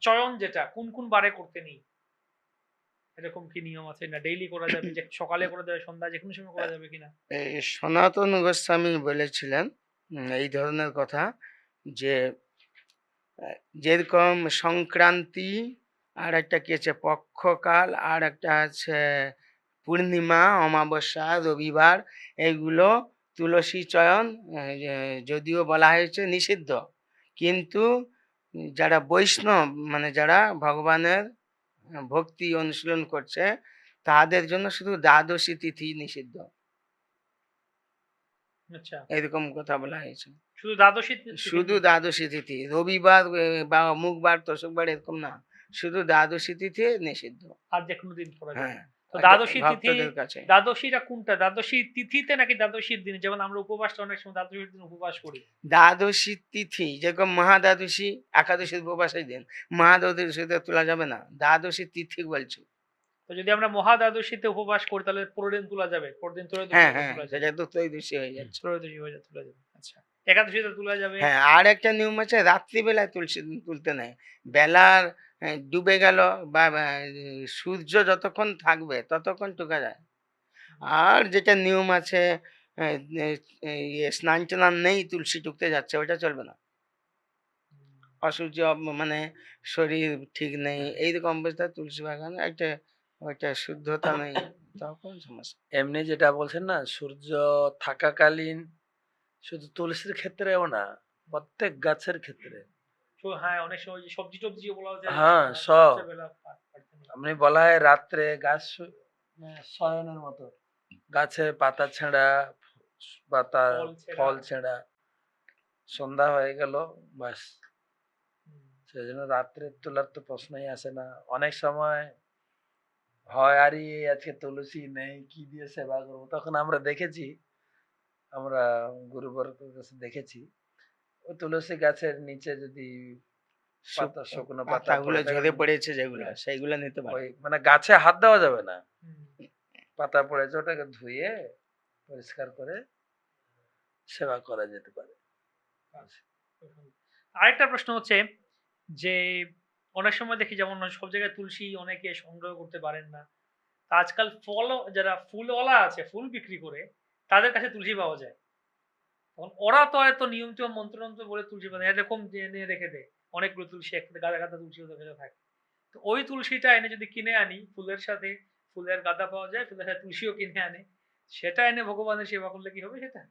চয়ন যেটা কোন কোন বারে করতে নেই। এরকম কি নিয়ম আছে? না ডেইলি করা যাবে যে সকালে করা যাবে সন্ধ্যা যে কোনো সময় করা যাবে কিনা? সনাতন গোস্বামী বলেছিলেন এই ধরনের কথা যে যেরকম সংক্রান্তি আর একটা কি আছে পক্ষকাল আর একটা আছে পূর্ণিমা অমাবস্যা রবিবার এগুলো তুলসী চয়ন যদিও বলা হয়েছে নিষিদ্ধ। কিন্তু যারা বৈষ্ণব মানে যারা ভগবানের ভক্তি অনুশীলন করছে তাদের জন্য শুধু দ্বাদশী তিথি নিষিদ্ধ। আচ্ছা। এরকম কথা বলা হয়েছে। শুধু দ্বাদশী তিথি- শুধু দ্বাদশী তিথি। রবিবার বা মুখবার তোষকবার এরকম না। শুধু দ্বাদশী তিথি নিষিদ্ধ। আর যে কোনো দিন হ্যাঁ। তো দ্বাদশী তিথি দ্বাদশীটা কোনটা? দ্বাদশী তিথিতে নাকি দ্বাদশীর দিনে? যেমন আমরা উপবাসটা অনেক সময় দ্বাদশীর দিন উপবাস করি। দ্বাদশী তিথি যেরকম মহাদ্বাদশী একাদশীর উপবাসের দিন মহাদ্বাদশীতে তোলা যাবে না। দ্বাদশী তিথি বলছি। তো যদি আমরা মহা দ্বাদশীতে উপবাস করি তাহলে পরের দিন তোলা যাবে? পরের দিন তোলা হ্যাঁ হ্যাঁ সেটা তো ত্রয়োদশী হয়ে যাচ্ছে। ত্রয়োদশী হয়ে তোলা যাবে। আচ্ছা একাদশীতে তোলা যাবে? হ্যাঁ আর একটা নিয়ম আছে রাত্রিবেলায় তুলসী তুলতে নেয়। বেলার ডুবে গেল বা সূর্য যতক্ষণ থাকবে ততক্ষণ টুকা যায়। আর যেটা নিয়ম আছে ইয়ে, স্নান টান নেই তুলসী টুকতে যাচ্ছে ওটা চলবে না। অসূর্য মানে শরীর ঠিক নেই এইরকম অবস্থায় তুলসী বাগান একটা ওইটা শুদ্ধতা নেই তখন সমস্যা। এমনি যেটা বলছেন না সূর্য থাকাকালীন শুধু তুলসীর ক্ষেত্রেও না প্রত্যেক গাছের ক্ষেত্রে। হ্যাঁ অনেক সময় সবজি টবজি বলা যায় হ্যাঁ, সব। আপনি বলা হয় রাত্রে গাছ মানে শয়নের মতো। গাছে পাতা ছেঁড়া পাতা ফল ছেঁড়া। সন্ধ্যা হয়ে গেল বাস। সেই জন্য রাত্রে তোলার তো প্রশ্নই আসে না। অনেক সময় হয় আরে আজকে তুলসী নেই কি দিয়ে সেবা করব? তখন আমরা দেখেছি আমরা গুরুবর্গের কাছে দেখেছি। তুলসী গাছের নিচে যদি পাতা শুকনো পাতাগুলো ঝরে পড়েছে যেগুলো সেইগুলো নিতে পারে। মানে গাছে হাত দেওয়া যাবে না। পাতা পড়েছে ওটাকে ধুয়ে পরিষ্কার করে সেবা করা যেতে পারে। আরেকটা প্রশ্ন হচ্ছে যে অনেক সময় দেখি যেমন সব জায়গায় তুলসী অনেকে সংগ্রহ করতে পারেন না। আজকাল ফল যারা ফুলওয়ালা আছে ফুল বিক্রি করে তাদের কাছে তুলসী পাওয়া যায়। ওরা তো এত নিয়ম টিয়ম মন্ত্রতন্ত্র বলে তুলসী পাতা এরকম এনে রেখে দেয় অনেকগুলো তুলসী একসাথে গাদা গাদা তুলসী ওদের থাকে। তো ওই তুলসীটা এনে যদি কিনে আনি ফুলের সাথে ফুলের গাদা পাওয়া যায় ফুলের সাথে তুলসীও কিনে আনে সেটা এনে ভগবানের সেবা করলে কি হবে সেটা?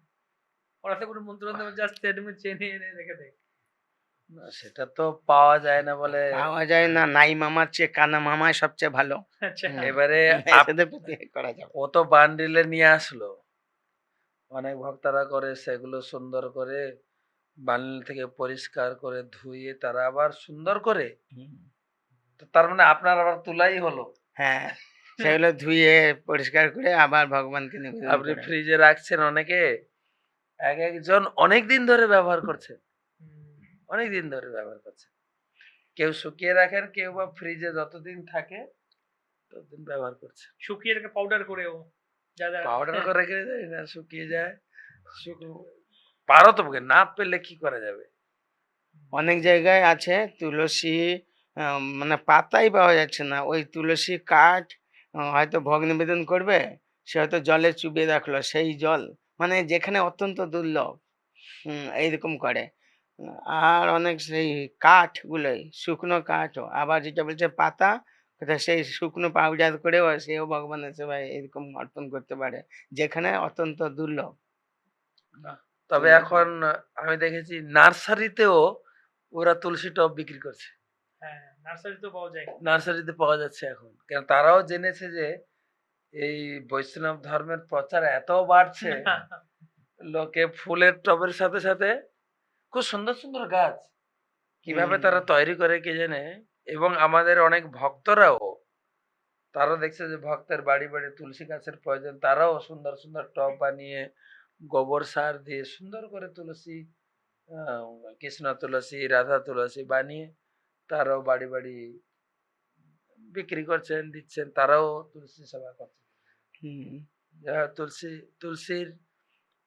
ওরা তো কোনো মন্ত্রতন্ত্র জাস্ট চেনে এনে রেখে দেয় সেটা তো পাওয়া যায় না বলে পাওয়া যায় না নাই মামার চেয়ে কানা মামাই সবচেয়ে ভালো। আচ্ছা। এবারে ও তো বান্ডিলে নিয়ে আসলো। অনেক ভক্তরা করে সেগুলো সুন্দর করে বান্ডিল থেকে পরিষ্কার করে ধুয়ে তারা আবার সুন্দর করে তো তার মানে আপনার আবার তুলাই হলো। হ্যাঁ সেগুলো ধুয়ে পরিষ্কার করে আবার ভগবানকে আপনি ফ্রিজে রাখছেন অনেকে এক একজন অনেক দিন ধরে ব্যবহার করছে। অনেক দিন ধরে ব্যবহার করছে। কেউ শুকিয়ে রাখেন কেউ বা ফ্রিজে যতদিন থাকে ততদিন ব্যবহার করছে। শুকিয়ে রেখে পাউডার করেও পাউডার করে রেখে দেয় না শুকিয়ে যায় শুকনো পারো তো না পেলে কি করা যাবে অনেক জায়গায় আছে তুলসী মানে পাতাই পাওয়া যাচ্ছে না ওই তুলসী কাঠ হয়তো ভোগ নিবেদন করবে সে হয়তো জলে চুবিয়ে রাখল সেই জল মানে যেখানে অত্যন্ত দুর্লভ হুম, এইরকম করে আর অনেক সেই কাঠগুলোই শুকনো কাঠও আবার যেটা বলছে পাতা সেই শুকনো পাউডার করেও সেও ভগবানের সেবায় এরকম অর্পণ করতে পারে যেখানে অত্যন্ত দুর্লভ। তবে এখন আমি দেখেছি নার্সারিতেও ওরা তুলসী টব বিক্রি করছে। হ্যাঁ পাওয়া নার্সারিতে পাওয়া যাচ্ছে এখন। কেন তারাও জেনেছে যে এই বৈষ্ণব ধর্মের প্রচার এত বাড়ছে লোকে ফুলের টবের সাথে সাথে খুব সুন্দর সুন্দর গাছ। কীভাবে তারা তৈরি করে কে জানে? এবং আমাদের অনেক ভক্তরাও তারা দেখছে যে ভক্তের বাড়ি বাড়ি তুলসী গাছের প্রয়োজন তারাও সুন্দর সুন্দর টব বানিয়ে গোবর সার দিয়ে সুন্দর করে তুলসী কৃষ্ণ তুলসী রাধা তুলসী বানিয়ে তারাও বাড়ি বাড়ি বিক্রি করছেন দিচ্ছেন তারাও তুলসী সেবা করছেন। যা তুলসী তুলসীর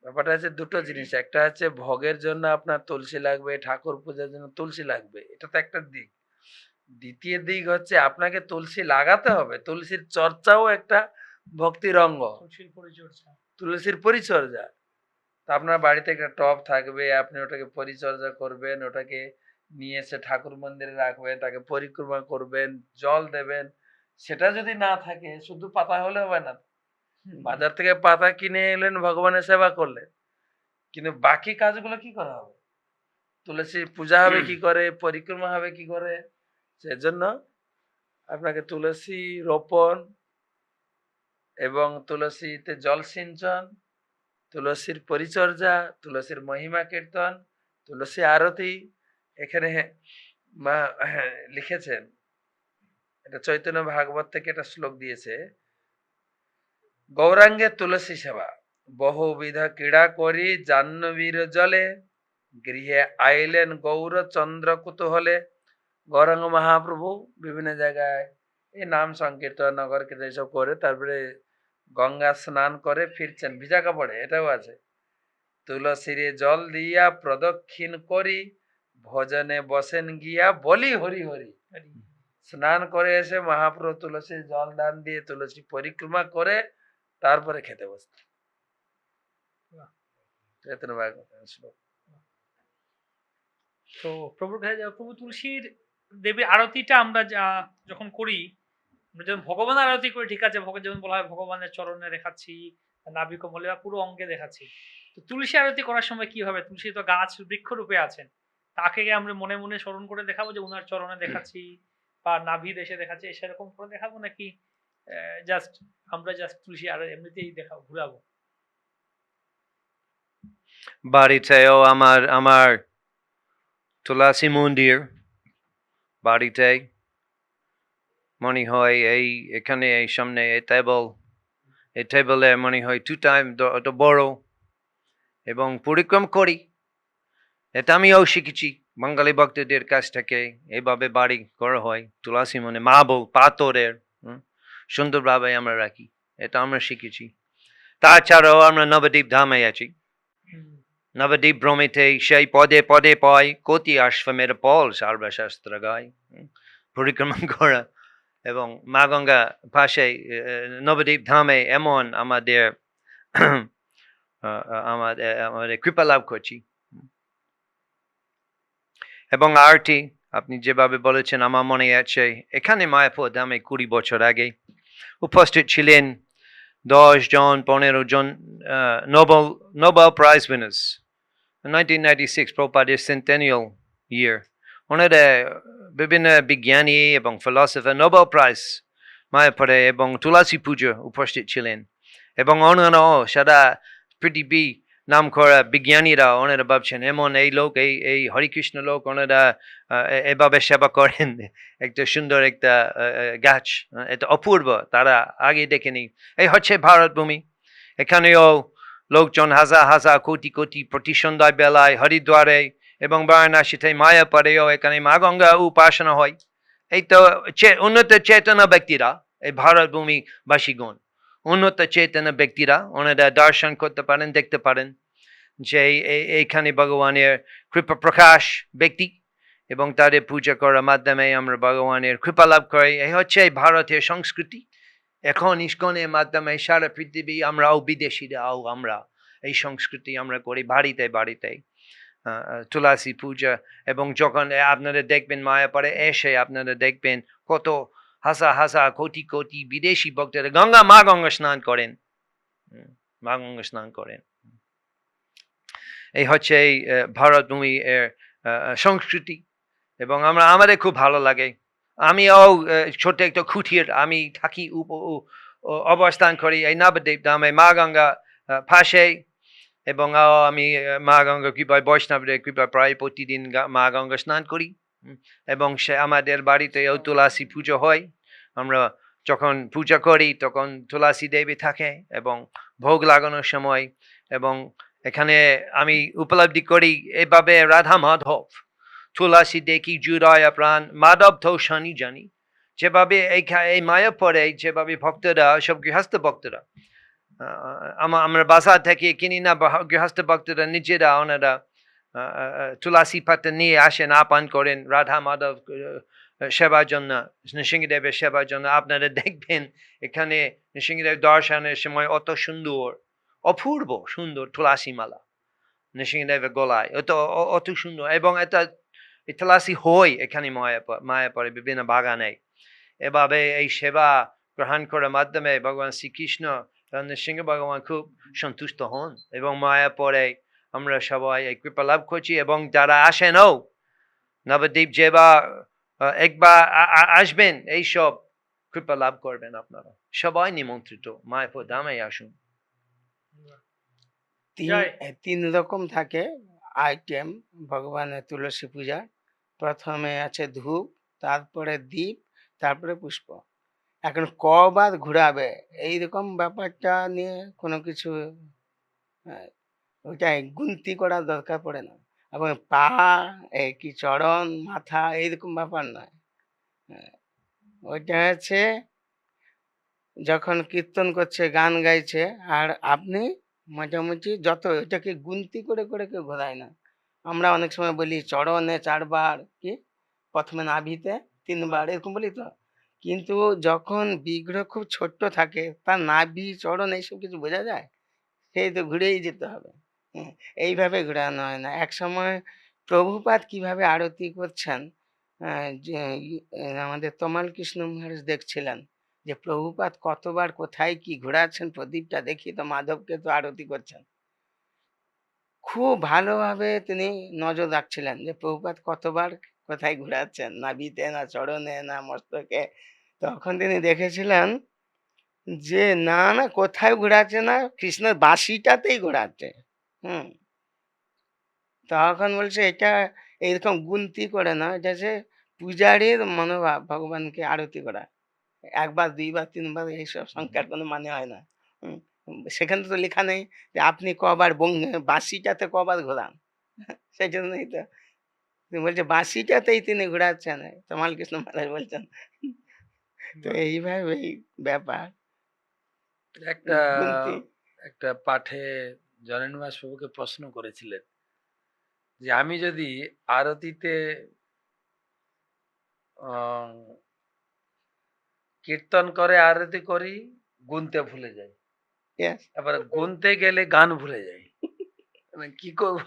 ব্যাপারটা হচ্ছে দুটো জিনিস একটা হচ্ছে ভোগের জন্য আপনার তুলসী লাগবে ঠাকুর পূজার জন্য তুলসী লাগবে এটা তো একটা দিক। দ্বিতীয় দিক হচ্ছে আপনাকে তুলসী লাগাতে হবে। তুলসীর চর্চাও একটা ভক্তির অঙ্গ। তুলসীর পরিচর্যা। তা আপনার বাড়িতে একটা টব থাকবে আপনি ওটাকে পরিচর্যা করবেন ওটাকে নিয়ে এসে ঠাকুর মন্দিরে রাখবেন তাকে পরিক্রমা করবেন জল দেবেন। সেটা যদি না থাকে শুধু পাতা হলে হবে না। বাজার থেকে পাতা কিনে এলেন ভগবানের সেবা করলেন। কিন্তু বাকি কাজগুলো কি করা হবে? তুলসী পূজা হবে কি করে? পরিক্রমা হবে কি করে? সেজন্য আপনাকে তুলসী রোপণ এবং তুলসীতে জল সিঞ্চন, তুলসীর পরিচর্যা, তুলসীর মহিমা কীর্তন, তুলসী আরতি এখানে মা লিখেছেন। এটা চৈতন্য ভাগবত থেকে একটা শ্লোক দিয়েছে। গৌরাঙ্গে তুলসী সেবা, বহুবিধ ক্রীড়া করি জাহ্নবীর জলে, গৃহে আইলেন গৌর চন্দ্র কুতূহলে গৌরাঙ্গ মহাপ্রভু বিভিন্ন জায়গায় এই নাম সংকীর্তন নগর কীর্তন এসব করে তারপরে গঙ্গা স্নান করে ফিরছেন। ভিজা কাপড়ে এটাও আছে। তুলসীরে জল দিয়া প্রদক্ষিণ করি ভজনে বসেন গিয়া বলি হরি হরি। স্নান করে এসে মহাপ্রভু তুলসী জল দান দিয়ে তুলসী পরিক্রমা করে তারপরে খেতে বসতে। তো প্রভুর কাছে প্রভু তুলসীর দেবীর আরতিটা আমরা যখন করি যখন ভগবান আরতি করি, ঠিক আছে যেমন বলা হয়, ভগবানের চরণে দেখাচ্ছি, নাভি কমলে বা পুরো অঙ্গে দেখাচ্ছি। তো তুলসী আরতি করার সময় কি হবে? তুলসী তো গাছ বৃক্ষ রূপে আছেন। তাকে আমরা মনে মনে স্মরণ করে দেখাবো যে ওনার চরণে দেখাচ্ছি বা নাভি দেশে দেখাচ্ছি? সেরকম করে দেখাবো নাকি জাস্ট আমরা জাস্ট তুলসী আর এমনিতেই দেখাবো ঘুরাবো? বাড়িতেও আমার আমার তুলসী মন্দির বাড়িতে মনে হয় এই এখানে এই সামনে এই টেবল এই টেবলে মনে হয় টু টাইম বড় এবং পরিক্রম করি এটা আমিও শিখেছি বাঙালি ভক্তদের কাছ থেকে এইভাবে বাড়ি করা হয় তুলসী মানে মাবল পাথরের সুন্দরভাবে আমরা রাখি এটা আমরা শিখেছি তাছাড়াও আমরা নবদ্বীপ ধামে আছি নবদ্বীপ ভ্রমিতে সেই পদে পদে পয় কতি আশ্রমের পল সর্বশাস্ত্র গায় পরিক্রমা করা এবং মা গঙ্গা পাশে নবদ্বীপ ধামে এমন আমাদের আমাদের আমাদের কৃপা লাভ করছি এবং আরটি আপনি যেভাবে বলেছেন, আমার মনে আছে, এখানে মায়াপুর ধামে কুড়ি বছর আগে উপস্থিত ছিলেন দশ জন, পনেরো জন Nobel Prize winners. In 1996, Prabhupada's centennial year, ওনারা বিভিন্ন বিজ্ঞানী এবং ফিলসফার নোবেল প্রাইজ মায়াপুরে এবং তুলসী পুজো উপস্থিত ছিলেন। এবং অন্যান্য সারা পৃথিবী নাম করা বিজ্ঞানীরা ওনারা ভাবছেন এমন এই লোক এই এই হরিকৃষ্ণ লোক ওনারা এভাবে সেবা করেন। একটা সুন্দর একটা গাছ এটা অপূর্ব তারা আগে দেখেনি। এই হচ্ছে ভারত ভূমি এখানেও লোকজন হাজার হাজার কোটি কোটি প্রতি সন্ধ্যায় বেলায় হরিদ্বারে এবং বারাণসীতে মায়াপাড়েও এখানে মা গঙ্গা উপাসনা হয়। এই তো উন্নত চেতনা ব্যক্তিরা, এই ভারত ভূমি বাসীগণ উন্নত চেতনা ব্যক্তিরা, ওনারা দর্শন করতে পারেন, দেখতে পারেন যে এই- এই- এইখানে ভগবানের কৃপা প্রকাশ ব্যক্তি এবং তাদের পূজা করার মাধ্যমে আমরা ভগবানের কৃপা লাভ করি। এই হচ্ছে এই ভারতীয় সংস্কৃতি। এখন ইস্কনের মাধ্যমে সারা পৃথিবী আমরাও বিদেশিরাও আমরা এই সংস্কৃতি আমরা করি বাড়িতে বাড়িতে। আহ, পূজা এবং যখন আপনারা দেখবেন মায়াপাড়ে এসে আপনারা দেখবেন কত হাসা হাসা কোটি কোটি বিদেশি ভক্তরা গঙ্গা মা গঙ্গা স্নান করেন। মা গঙ্গা স্নান করেন। এই হচ্ছে এই আহ, ভারত ভূমি এর সংস্কৃতি এবং আমরা আমাদের খুব ভালো লাগে। আমিও ছোট একটা খুঁটির আমি থাকি উপ অবস্থান করি এই নবদ্বীপ ধামে মা গঙ্গা পাশে এবং আমি মা গঙ্গা কৃপায়, বৈষ্ণবদের কৃপায় প্রায় প্রতিদিন মা গঙ্গা স্নান করি এবং সে আমাদের বাড়িতেও তুলসী পুজো হয়। আমরা যখন পূজা করি তখন তুলসী দেবী থাকে এবং ভোগ লাগানোর সময় এবং এখানে আমি উপলব্ধি করি এভাবে রাধা মাধব। তুলসী দেখি জুড়ায় প্রাণ মাধব তো জানি যেভাবে এই এই মায়া পরে যেভাবে ভক্তরা সব গৃহস্থ ভক্তরা আমরা বাজার থেকে কিনি না গৃহস্থ ভক্তরা নিজেরা ওনারা তুলসী পাতা নিয়ে আসেন আপান করেন রাধা মাধব সেবার জন্য নৃসিংহদেবের সেবার জন্য আপনারা দেখবেন এখানে নৃসিংহদেব দর্শনের সময় অত সুন্দর অপূর্ব সুন্দর তুলসী মালা নৃসিংহদেবের গলায় অত অত সুন্দর এবং এটা এই তুলসী হয় এখানে মায়াপুর মায়াপুরে বিভিন্ন বাগানে এভাবে এই সেবা গ্রহণ করার মাধ্যমে ভগবান শ্রীকৃষ্ণ এবং নৃসিংহ ভগবান খুব সন্তুষ্ট হন এবং মায়াপুরে আমরা সবাই এই কৃপা লাভ করছি এবং যারা আসেনও নবদ্বীপ যেবা একবার আসবেন এইসব কৃপা লাভ করবেন আপনারা। সবাই নিমন্ত্রিত মায়াপুর দামে আসুন। তিন তিন রকম থাকে। আইটেম ভগবানের তুলসী পূজা। প্রথমে আছে ধূপ তারপরে দীপ তারপরে পুষ্প। এখন কবার ঘুরাবে এইরকম ব্যাপারটা নিয়ে কোনো কিছু ওইটাই গুনতি করার দরকার পড়ে না। এবং পা কি চরণ মাথা এইরকম ব্যাপার নয়। হ্যাঁ, ওইটা হচ্ছে যখন কীর্তন করছে গান গাইছে আর আপনি মোটামুটি যত এটাকে গুনতি করে করে কেউ ঘোরায় না। আমরা অনেক সময় বলি চরণে চারবার কি? প্রথমে নাভিতে তিনবার এরকম বলি তো? কিন্তু যখন বিগ্রহ খুব ছোট্ট থাকে তার নাভি চরণ এইসব কিছু বোঝা যায়? সেই তো ঘুরেই যেতে হবে। হ্যাঁ, এইভাবে ঘোরানো হয় না। এক সময় প্রভুপাত কীভাবে আরতি করছেন আমাদের তমাল কৃষ্ণ মহারাজ দেখছিলেন। যে প্রভুপাত কতবার কোথায় কি ঘোরাচ্ছেন প্রদীপটা দেখি তো মাধবকে তো আরতি করছেন। খুব ভালোভাবে তিনি নজর রাখছিলেন যে প্রভুপাত কতবার কোথায় ঘোরাচ্ছেন নাভিতে না চরণে, না মস্তকে। তখন তিনি দেখেছিলেন যে না না কোথায় ঘোরাচ্ছে না, কৃষ্ণের বাসিটাতেই ঘোরাচ্ছে। হুম। তখন বলছে এটা এইরকম গুনতি করে না, এটা যে পূজারীর মনোভাব, ভগবানকে আরতি করা। একবার দুইবার তিনবার এইসব সংখ্যার কোনো মানে হয় না। সেখানে তো লেখা নেই যে আপনি কবার বাঁশিটাতে কবার ঘোরান। সেই জন্যই তো। তিনি বলছে বাঁশিটাতেই তিনি ঘোরাচ্ছেন। তমাল কৃষ্ণ মহারাজ বলছেন। তো এইভাবেই ব্যাপার। একটা একটা পাঠে জননিবাস বাবুকে প্রশ্ন করেছিলেন যে আমি যদি আরতিতে কীর্তন করে আরতি করি গুনতে ভুলে যাই। এবার গুনতে গেলে গান ভুলে যাই। কি করব?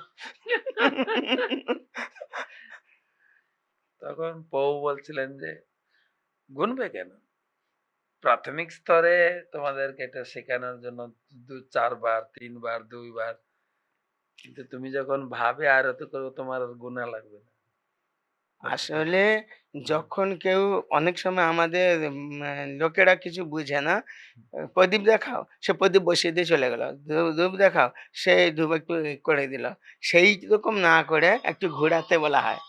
তখন পৌ বলছিলেন যে গুনবে কেন? প্রাথমিক স্তরে তোমাদেরকে এটা শেখানোর জন্য দু চারবার তিনবার দুইবার। কিন্তু তুমি যখন ভাবে আরতি করো তোমার আর গুণা লাগবে না। আসলে যখন কেউ অনেক সময় আমাদের লোকেরা কিছু বুঝে না প্রদীপ দেখাও সে প্রদীপ বসিয়ে দিয়ে চলে গেল ধূপ দেখাও সে ধূপ একটু করে দিল সেই রকম না করে একটু ঘোরাতে বলা হয়।